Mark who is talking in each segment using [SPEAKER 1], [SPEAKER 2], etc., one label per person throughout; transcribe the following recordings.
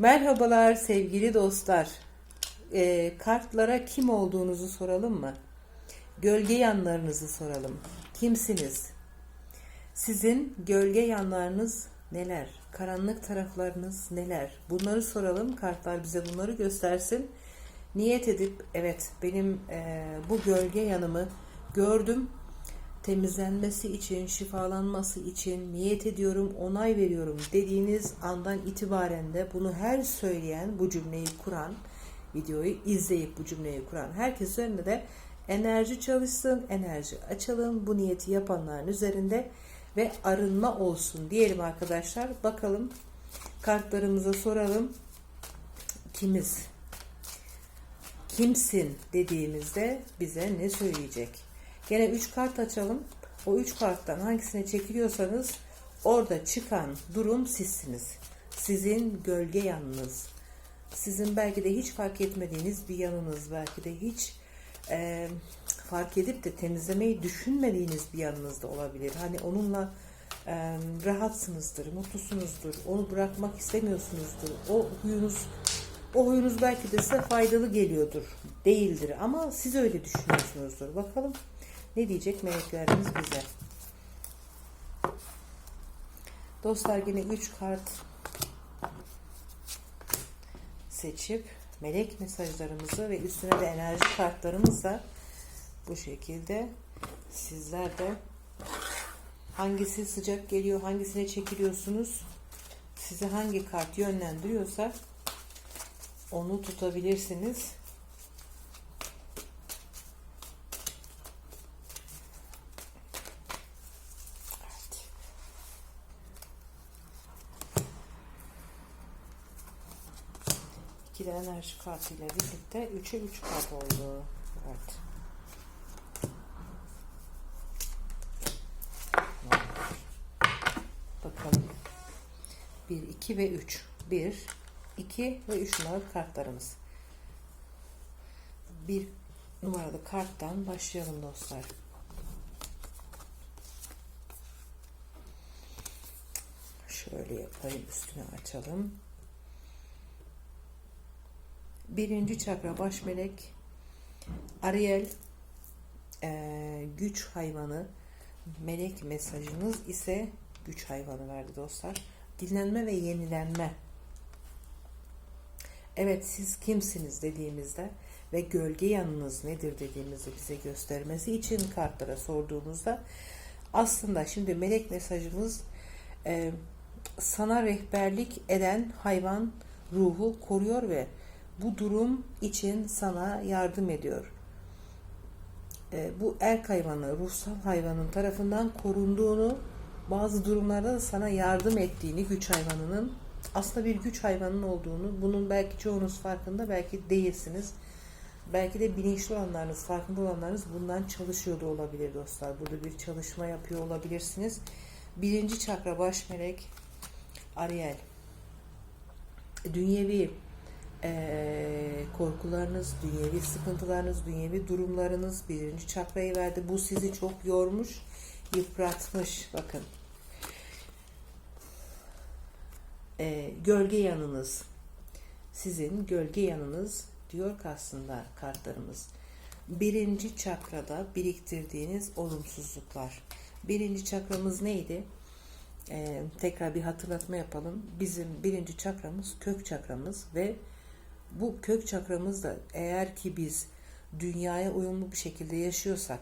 [SPEAKER 1] Merhabalar sevgili dostlar. Ee, kartlara kim olduğunuzu soralım mı? Gölge yanlarınızı soralım. Kimsiniz? Sizin gölge yanlarınız neler? Karanlık taraflarınız neler? Bunları soralım. Kartlar bize bunları göstersin. Niyet edip evet benim e, bu gölge yanımı gördüm. Temizlenmesi için, şifalanması için niyet ediyorum, onay veriyorum dediğiniz andan itibaren de bunu her söyleyen, bu cümleyi kuran, videoyu izleyip bu cümleyi kuran herkes üzerinde de enerji çalışsın, enerji açalım. Bu niyeti yapanların üzerinde ve arınma olsun diyelim arkadaşlar. Bakalım kartlarımıza soralım. Kimiz? Kimsin dediğimizde bize ne söyleyecek? Gene 3 kart açalım. O 3 karttan hangisine çekiliyorsanız orada çıkan durum sizsiniz. Sizin gölge yanınız. Sizin belki de hiç fark etmediğiniz bir yanınız. Belki de hiç e, fark edip de temizlemeyi düşünmediğiniz bir yanınız da olabilir. Hani onunla e, rahatsınızdır, mutlusunuzdur. Onu bırakmak istemiyorsunuzdur. O huyunuz o huyunuz belki de size faydalı geliyordur. Değildir ama siz öyle düşünüyorsunuzdur. Bakalım ne diyecek meleklerimiz bize. Dostlar yine 3 kart seçip melek mesajlarımızı ve üstüne de enerji kartlarımızla bu şekilde sizler de hangisi sıcak geliyor, hangisine çekiliyorsunuz, sizi hangi kart yönlendiriyorsa onu tutabilirsiniz. Enerji kartıyla birlikte 3'e 3 kart oldu. Evet. Bakalım. 1, 2 ve 3. 1, 2 ve 3 numaralı kartlarımız. Bir numaralı karttan başlayalım dostlar. Şöyle yapayım üstüne açalım. Birinci çakra baş melek Ariel eee, güç hayvanı melek mesajınız ise güç hayvanı verdi dostlar. Dinlenme ve yenilenme Evet siz kimsiniz dediğimizde ve gölge yanınız nedir dediğimizde bize göstermesi için kartlara sorduğumuzda aslında şimdi melek mesajımız e, sana rehberlik eden hayvan ruhu koruyor ve bu durum için sana yardım ediyor. E, bu erk hayvanı, ruhsal hayvanın tarafından korunduğunu, bazı durumlarda da sana yardım ettiğini güç hayvanının aslında bir güç hayvanının olduğunu, bunun belki çoğunuz farkında, belki değilsiniz. Belki de bilinçli olanlarınız, farkında olanlarınız bundan çalışıyor da olabilir dostlar. Burada bir çalışma yapıyor olabilirsiniz. Birinci çakra baş melek Ariel. Dünyevi eee, korkularınız, dünyevi sıkıntılarınız, dünyevi durumlarınız birinci çakrayı verdi. Bu sizi çok yormuş, yıpratmış. Bakın. E, gölge yanınız. Sizin gölge yanınız diyor aslında kartlarımız. Birinci çakrada biriktirdiğiniz olumsuzluklar. Birinci çakramız neydi? E, tekrar bir hatırlatma yapalım. Bizim birinci çakramız kök çakramız ve bu kök çakramızda eğer ki biz dünyaya uyumlu bir şekilde yaşıyorsak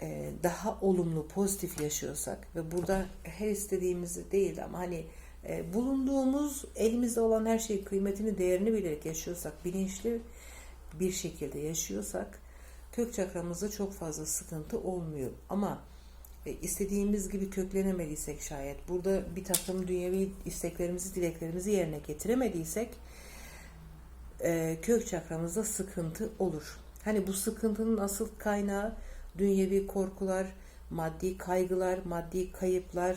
[SPEAKER 1] e, daha olumlu pozitif yaşıyorsak ve burada her istediğimizi değil ama hani e, bulunduğumuz elimizde olan her şeyi kıymetini değerini bilerek yaşıyorsak bilinçli bir şekilde yaşıyorsak kök çakramızda çok fazla sıkıntı olmuyor. Ama e, istediğimiz gibi köklenemediysek şayet burada bir takım dünyevi isteklerimizi dileklerimizi yerine getiremediysek e, kök çakramızda sıkıntı olur. Hani bu sıkıntının asıl kaynağı dünyevi korkular, maddi kaygılar, maddi kayıplar,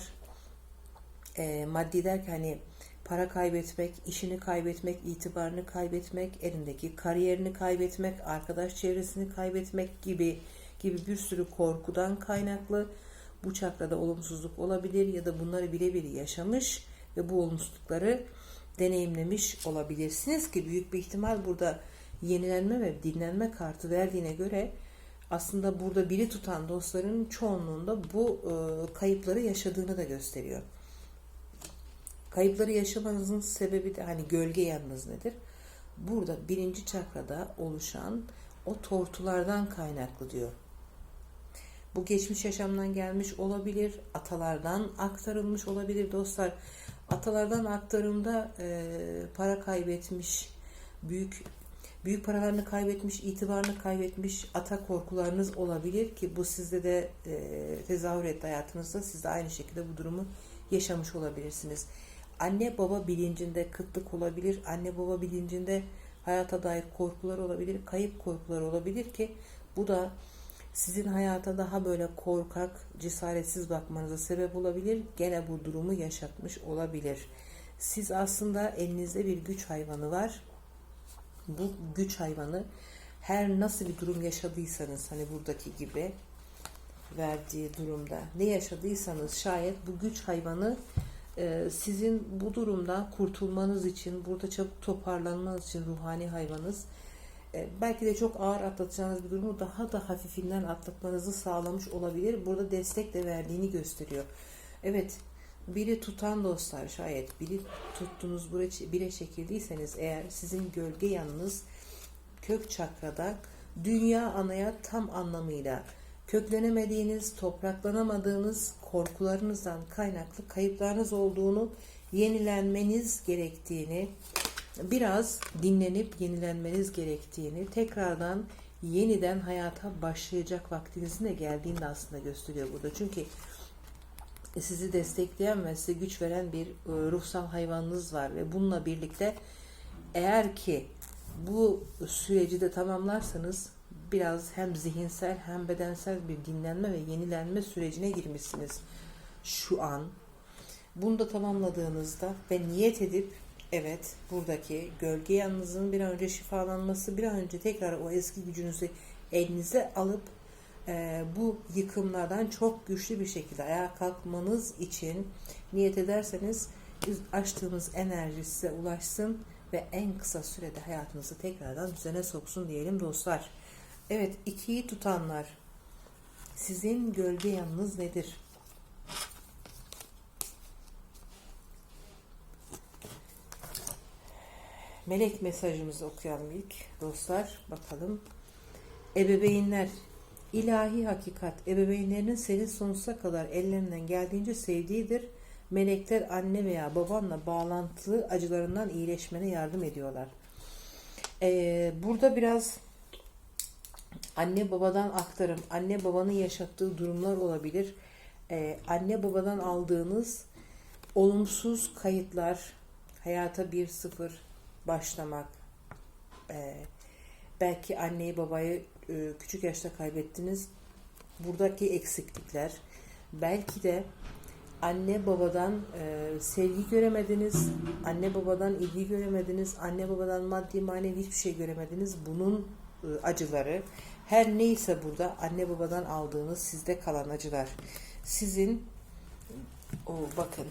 [SPEAKER 1] e, maddi derken hani para kaybetmek, işini kaybetmek, itibarını kaybetmek, elindeki kariyerini kaybetmek, arkadaş çevresini kaybetmek gibi gibi bir sürü korkudan kaynaklı bu çakrada olumsuzluk olabilir ya da bunları birebir yaşamış ve bu olumsuzlukları deneyimlemiş olabilirsiniz ki büyük bir ihtimal burada yenilenme ve dinlenme kartı verdiğine göre aslında burada biri tutan dostların çoğunluğunda bu e, kayıpları yaşadığını da gösteriyor. Kayıpları yaşamanızın sebebi de hani gölge yanınız nedir? Burada birinci çakrada oluşan o tortulardan kaynaklı diyor. Bu geçmiş yaşamdan gelmiş olabilir, atalardan aktarılmış olabilir dostlar. Atalardan aktarımda e, para kaybetmiş, büyük büyük paralarını kaybetmiş, itibarını kaybetmiş ata korkularınız olabilir ki bu sizde de e, tezahür etti hayatınızda. Siz de aynı şekilde bu durumu yaşamış olabilirsiniz. Anne baba bilincinde kıtlık olabilir, anne baba bilincinde hayata dair korkular olabilir, kayıp korkular olabilir ki bu da sizin hayata daha böyle korkak, cesaretsiz bakmanıza sebep olabilir. Gene bu durumu yaşatmış olabilir. Siz aslında elinizde bir güç hayvanı var. Bu güç hayvanı her nasıl bir durum yaşadıysanız hani buradaki gibi verdiği durumda ne yaşadıysanız şayet bu güç hayvanı e, sizin bu durumda kurtulmanız için burada çabuk toparlanmanız için ruhani hayvanınız e, belki de çok ağır atlatacağınız bir durumu daha da hafifinden atlatmanızı sağlamış olabilir. Burada destek de verdiğini gösteriyor. Evet, biri tutan dostlar şayet biri tuttunuz bire çekildiyseniz eğer sizin gölge yanınız kök çakrada dünya anaya tam anlamıyla köklenemediğiniz, topraklanamadığınız korkularınızdan kaynaklı kayıplarınız olduğunu, yenilenmeniz gerektiğini, biraz dinlenip yenilenmeniz gerektiğini, tekrardan yeniden hayata başlayacak vaktinizin de geldiğini de aslında gösteriyor burada. Çünkü sizi destekleyen ve size güç veren bir e, ruhsal hayvanınız var ve bununla birlikte eğer ki bu süreci de tamamlarsanız biraz hem zihinsel hem bedensel bir dinlenme ve yenilenme sürecine girmişsiniz şu an. Bunu da tamamladığınızda ve niyet edip evet buradaki gölge yanınızın bir an önce şifalanması, bir an önce tekrar o eski gücünüzü elinize alıp e, bu yıkımlardan çok güçlü bir şekilde ayağa kalkmanız için niyet ederseniz açtığınız enerji size ulaşsın ve en kısa sürede hayatınızı tekrardan düzene soksun diyelim dostlar. Evet ikiyi tutanlar sizin gölge yanınız nedir? Melek mesajımızı okuyalım ilk dostlar. Bakalım. Ebeveynler ilahi hakikat ebeveynlerinin seni sonsuza kadar ellerinden geldiğince sevdiğidir. Melekler anne veya babanla bağlantılı acılarından iyileşmene yardım ediyorlar. Ee, burada biraz anne babadan aktarım, anne babanın yaşattığı durumlar olabilir. Ee, anne babadan aldığınız olumsuz kayıtlar, hayata bir sıfır başlamak, ee, belki anneyi babayı e, küçük yaşta kaybettiniz. Buradaki eksiklikler, belki de anne babadan e, sevgi göremediniz, anne babadan ilgi göremediniz, anne babadan maddi manevi hiçbir şey göremediniz. Bunun e, acıları, her neyse burada anne babadan aldığınız sizde kalan acılar. Sizin o bakın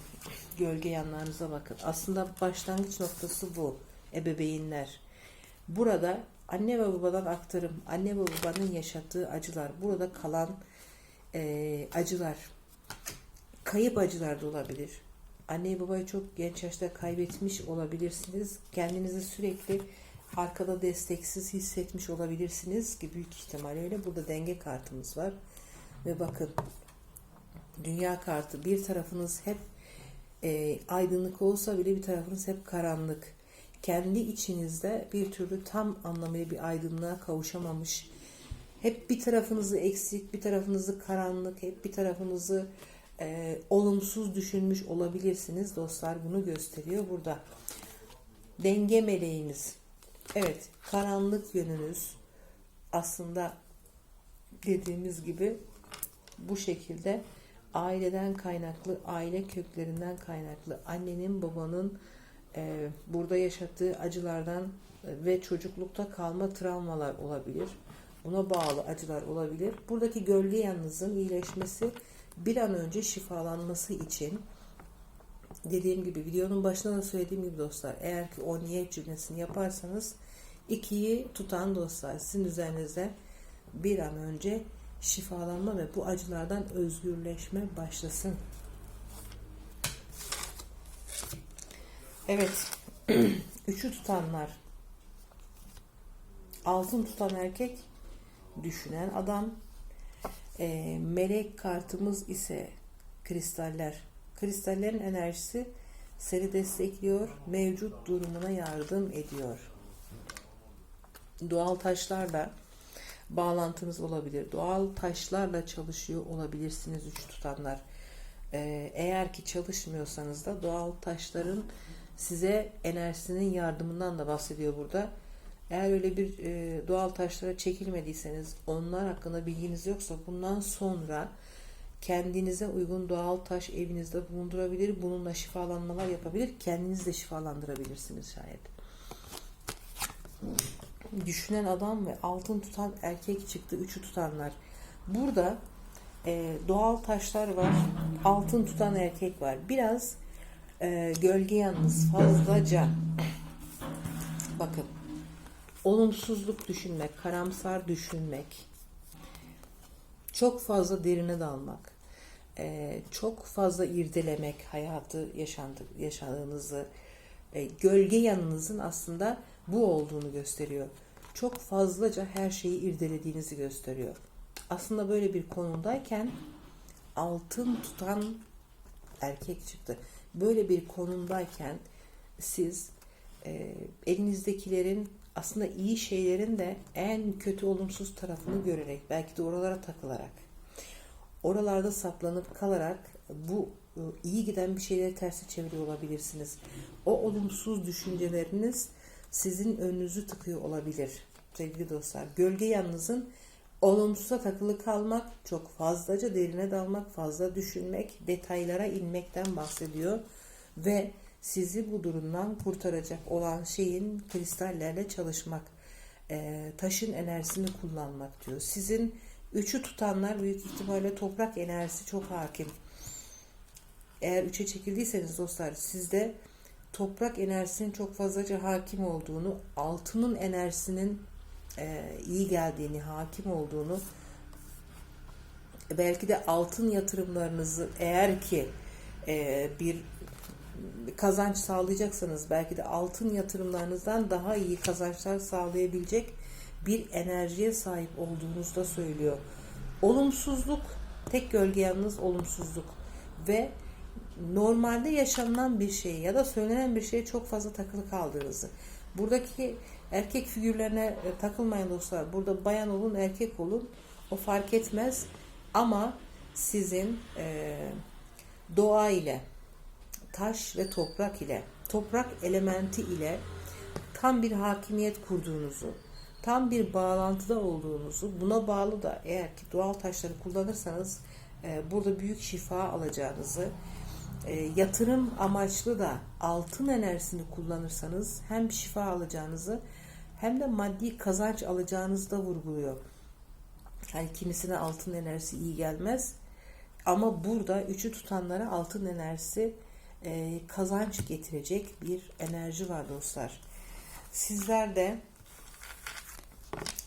[SPEAKER 1] gölge yanlarınıza bakın. Aslında başlangıç noktası bu. Ebeveynler. Burada anne ve babadan aktarım, anne ve babanın yaşattığı acılar, burada kalan e, acılar, kayıp acılar da olabilir. Anneyi babayı çok genç yaşta kaybetmiş olabilirsiniz. Kendinizi sürekli arkada desteksiz hissetmiş olabilirsiniz ki büyük ihtimal öyle. Burada denge kartımız var. Ve bakın dünya kartı bir tarafınız hep e, aydınlık olsa bile bir tarafınız hep karanlık. Kendi içinizde bir türlü tam anlamıyla bir aydınlığa kavuşamamış. Hep bir tarafınızı eksik, bir tarafınızı karanlık, hep bir tarafınızı e, olumsuz düşünmüş olabilirsiniz. Dostlar bunu gösteriyor burada. Denge meleğiniz Evet, karanlık yönünüz aslında dediğimiz gibi bu şekilde aileden kaynaklı, aile köklerinden kaynaklı, annenin babanın e, burada yaşattığı acılardan e, ve çocuklukta kalma travmalar olabilir. Buna bağlı acılar olabilir. Buradaki gölge yanınızın iyileşmesi bir an önce şifalanması için dediğim gibi videonun başında da söylediğim gibi dostlar eğer ki o niyet cümlesini yaparsanız ikiyi tutan dostlar sizin üzerinizde bir an önce şifalanma ve bu acılardan özgürleşme başlasın. Evet. Üçü tutanlar. Altın tutan erkek düşünen adam. E, melek kartımız ise kristaller. Kristallerin enerjisi seni destekliyor, mevcut durumuna yardım ediyor. Doğal taşlarla bağlantınız olabilir. Doğal taşlarla çalışıyor olabilirsiniz üç tutanlar. Ee, eğer ki çalışmıyorsanız da doğal taşların size enerjisinin yardımından da bahsediyor burada. Eğer öyle bir e, doğal taşlara çekilmediyseniz, onlar hakkında bilginiz yoksa bundan sonra kendinize uygun doğal taş evinizde bulundurabilir, bununla şifalanmalar yapabilir, kendiniz de şifalandırabilirsiniz şayet. Düşünen adam ve altın tutan erkek çıktı, üçü tutanlar. Burada e, doğal taşlar var, altın tutan erkek var. Biraz e, gölge yalnız fazlaca bakın olumsuzluk düşünmek, karamsar düşünmek, çok fazla derine dalmak, e, çok fazla irdelemek hayatı yaşandı, yaşadığınızı, e, gölge yanınızın aslında bu olduğunu gösteriyor. Çok fazlaca her şeyi irdelediğinizi gösteriyor. Aslında böyle bir konumdayken altın tutan erkek çıktı. Böyle bir konumdayken siz e, elinizdekilerin aslında iyi şeylerin de en kötü olumsuz tarafını görerek belki de oralara takılarak oralarda saplanıp kalarak bu e, iyi giden bir şeyleri tersi çeviriyor olabilirsiniz. O olumsuz düşünceleriniz sizin önünüzü tıkıyor olabilir sevgili dostlar. Gölge yanınızın olumsuza takılı kalmak, çok fazlaca derine dalmak, fazla düşünmek, detaylara inmekten bahsediyor ve sizi bu durumdan kurtaracak olan şeyin kristallerle çalışmak, e, taşın enerjisini kullanmak diyor. Sizin üçü tutanlar büyük ihtimalle toprak enerjisi çok hakim. Eğer üçe çekildiyseniz dostlar sizde toprak enerjisinin çok fazlaca hakim olduğunu, altının enerjisinin e, iyi geldiğini, hakim olduğunu, belki de altın yatırımlarınızı eğer ki e, bir kazanç sağlayacaksanız belki de altın yatırımlarınızdan daha iyi kazançlar sağlayabilecek bir enerjiye sahip olduğunuzu da söylüyor. Olumsuzluk, tek gölge yalnız olumsuzluk ve normalde yaşanılan bir şey ya da söylenen bir şeye çok fazla takılı kaldığınızı. Buradaki erkek figürlerine e, takılmayın dostlar. Burada bayan olun, erkek olun. O fark etmez. Ama sizin e, doğa ile, taş ve toprak ile, toprak elementi ile tam bir hakimiyet kurduğunuzu, tam bir bağlantıda olduğunuzu, buna bağlı da eğer ki doğal taşları kullanırsanız e, burada büyük şifa alacağınızı, e, yatırım amaçlı da altın enerjisini kullanırsanız hem şifa alacağınızı hem de maddi kazanç alacağınızı da vurguluyor. Yani kimisine altın enerjisi iyi gelmez. Ama burada üçü tutanlara altın enerjisi e, kazanç getirecek bir enerji var dostlar. Sizler de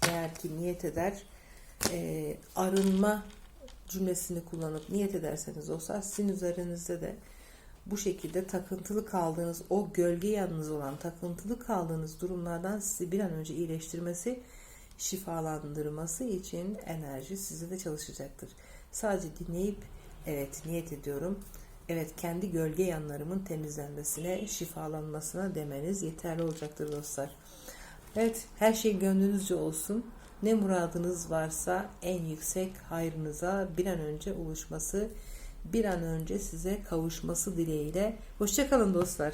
[SPEAKER 1] eğer ki niyet eder e, arınma cümlesini kullanıp niyet ederseniz dostlar sizin üzerinizde de bu şekilde takıntılı kaldığınız o gölge yanınız olan takıntılı kaldığınız durumlardan sizi bir an önce iyileştirmesi şifalandırması için enerji size de çalışacaktır. Sadece dinleyip evet niyet ediyorum. Evet kendi gölge yanlarımın temizlenmesine, şifalanmasına demeniz yeterli olacaktır dostlar. Evet her şey gönlünüzce olsun. Ne muradınız varsa en yüksek hayrınıza bir an önce ulaşması, bir an önce size kavuşması dileğiyle. Hoşçakalın dostlar.